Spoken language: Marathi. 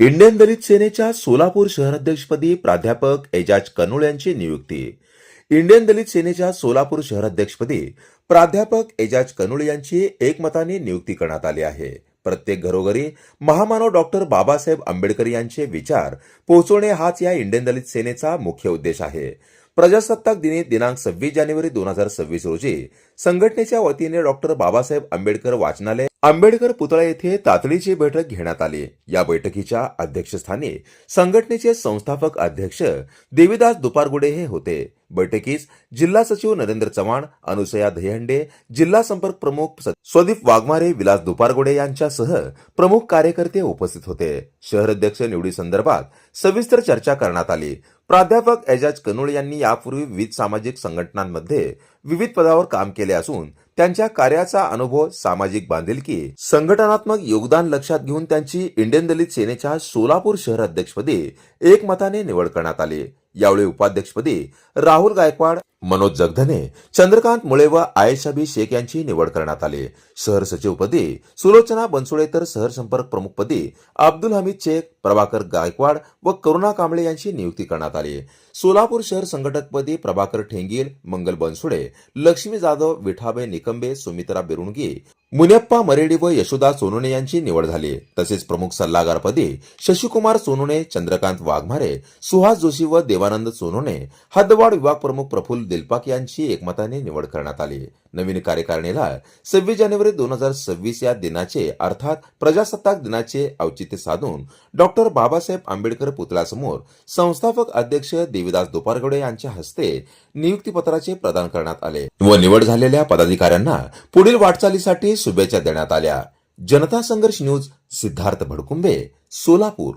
इंडियन दलित सेनेच्या सोलापूर शहराध्यक्षपदी प्राध्यापक एजाज कनोळ यांची नियुक्ती. इंडियन दलित सेनेच्या सोलापूर शहराध्यक्षपदी प्राध्यापक एजाज कनोळ यांची एकमताने नियुक्ती करण्यात आली आहे. प्रत्येक घरोघरी महामानव डॉक्टर बाबासाहेब आंबेडकर यांचे विचार पोहोचवणे हाच या इंडियन दलित सेनेचा मुख्य उद्देश आहे. प्रजासत्ताक दिनी दिनांक सव्वीस जानेवारी दोन हजार सव्वीस रोजी संघटनेच्या वतीने डॉक्टर बाबासाहेब आंबेडकर वाचनालय आंबेडकर पुतळा येथे तातडीची बैठक घेण्यात आली. या बैठकीच्या अध्यक्षस्थानी संघटनेचे संस्थापक अध्यक्ष देवीदास दुपारगुडे हे होते. बैठकीस जिल्हा सचिव नरेंद्र चव्हाण अनुसया दहीहंडे जिल्हा संपर्क प्रमुख स्वदीप वाघमारे विलास दुपारगोडे यांच्यासह प्रमुख कार्यकर्ते उपस्थित होते. शहराध्यक्ष निवडी संदर्भात सविस्तर चर्चा करण्यात आली. प्राध्यापक एजाज कनोळ यांनी यापूर्वी विविध सामाजिक संघटनांमध्ये विविध पदावर काम केले असून त्यांच्या कार्याचा अनुभव सामाजिक बांधिलकी संघटनात्मक योगदान लक्षात घेऊन त्यांची इंडियन दलित सेनेच्या सोलापूर शहर अध्यक्षपदी एकमताने निवड करण्यात आली. यावेळी उपाध्यक्षपदी राहुल गायकवाड मनोज जगधने चंद्रकांत मुळे व आयशाबी शेख यांची निवड करण्यात आली. शहर सचिवपदी सुलोचना बनसुळे तर शहर संपर्क प्रमुखपदी अब्दुल हमीद शेख प्रभाकर गायकवाड व करुणा कांबळे यांची नियुक्ती करण्यात आली. सोलापूर शहर संघटकपदी प्रभाकर ठेंगील मंगल बनसुळे लक्ष्मी जाधव विठाबे निकंबे सुमित्रा बिरुणगी मुनियप्पा मरेडी व यशोदा सोनोने यांची निवड झाली. तसेच प्रमुख सल्लागारपदी शशिकुमार सोनोने चंद्रकांत वाघमारे सुहास जोशी व देवानंद सोनोने हद्दवाड विभाग प्रमुख प्रफुल्ल दिलपाक यांची एकमताने निवड करण्यात आली. नवीन कार्यकारिणीला सव्वीस जानेवारी दोन हजार सव्वीस या दिनाचे अर्थात प्रजासत्ताक दिनाचे औचित्य साधून डॉक्टर बाबासाहेब आंबेडकर पुतळ्यासमोर संस्थापक अध्यक्ष देवीदास दोपारगडे यांच्या हस्ते नियुक्तीपत्राचे प्रदान करण्यात आले व निवड झालेल्या पदाधिकाऱ्यांना पुढील वाटचालीसाठी शुभेच्छा देण्यात आल्या. जनता संघर्ष न्यूज सिद्धार्थ भडकुंबे सोलापूर.